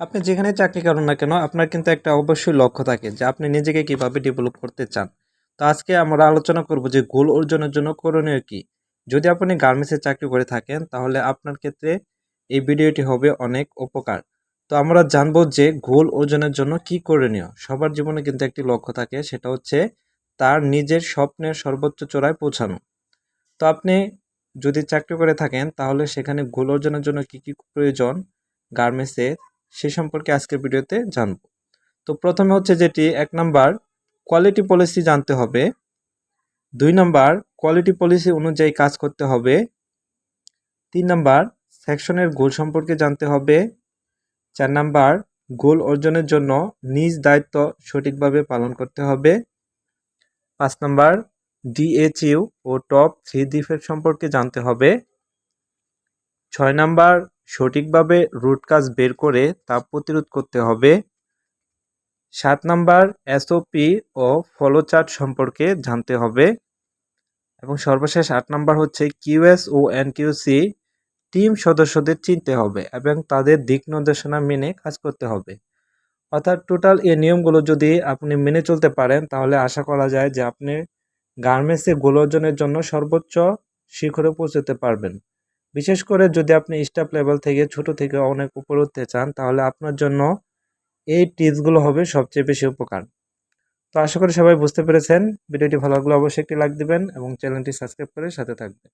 আপনি যেখানে চাকরি করেন না কেন, আপনার কিন্তু একটা অবশ্যই লক্ষ্য থাকে যে আপনি নিজেকে কীভাবে ডেভেলপ করতে চান। তো আজকে আমরা আলোচনা করব যে গোল অর্জনের জন্য করণীয় কি। যদি আপনি গার্মেন্টসে চাকরি করে থাকেন, তাহলে আপনার ক্ষেত্রে এই ভিডিওটি হবে অনেক উপকার। তো আমরা জানব যে গোল অর্জনের জন্য কি করণীয়। সবার জীবনে কিন্তু একটি লক্ষ্য থাকে, সেটা হচ্ছে তার নিজের স্বপ্নের সর্বোচ্চ চূড়ায় পৌঁছানো। তো আপনি যদি চাকরি করে থাকেন, তাহলে সেখানে গোল অর্জনের জন্য কি কি প্রয়োজন? গার্মেন্টসের সে সম্পর্কে আজকের ভিডিওতে জানব। তো প্রথমে হচ্ছে যেটি, এক নাম্বার কোয়ালিটি পলিসি জানতে হবে। দুই নাম্বার কোয়ালিটি পলিসি অনুযায়ী কাজ করতে হবে। তিন নাম্বার, সেকশনের গোল সম্পর্কে জানতে হবে। চার নাম্বার, গোল অর্জনের জন্য নিজ দায়িত্ব সঠিকভাবে পালন করতে হবে। পাঁচ নাম্বার ডিএচইউ ও টপ থ্রি ডিফেক্ট সম্পর্কে জানতে হবে। ছয় নাম্বার সঠিকভাবে রুট কাজ বের করে তাপ প্রতিরোধ করতে হবে। সাত নাম্বার এসওপি ও ফলোচার্ট সম্পর্কে জানতে হবে। এবং সর্বশেষ আট নাম্বার হচ্ছে কিউএস ও এনকিউসি টিম সদস্যদের চিনতে হবে এবং তাদের দিক নির্দেশনা মেনে কাজ করতে হবে। অর্থাৎ টোটাল এই নিয়মগুলো যদি আপনি মেনে চলতে পারেন, তাহলে আশা করা যায় যে আপনি গার্মেন্টসে গোল অর্জনের জন্য সর্বোচ্চ শিখরে পৌঁছতে পারবেন। বিশেষ করে যদি আপনি স্টাফ লেভেল থেকে ছোট থেকে অনেক উপরে উঠতে চান, তাহলে আপনার জন্য এই টিপসগুলো হবে সবচেয়ে বেশি উপকার। তো আশা করি সবাই বুঝতে পেরেছেন। ভিডিওটি ভালো লাগলে অবশ্যই একটি লাইক দিবেন এবং চ্যানেলটি সাবস্ক্রাইব করে সাথে থাকবেন।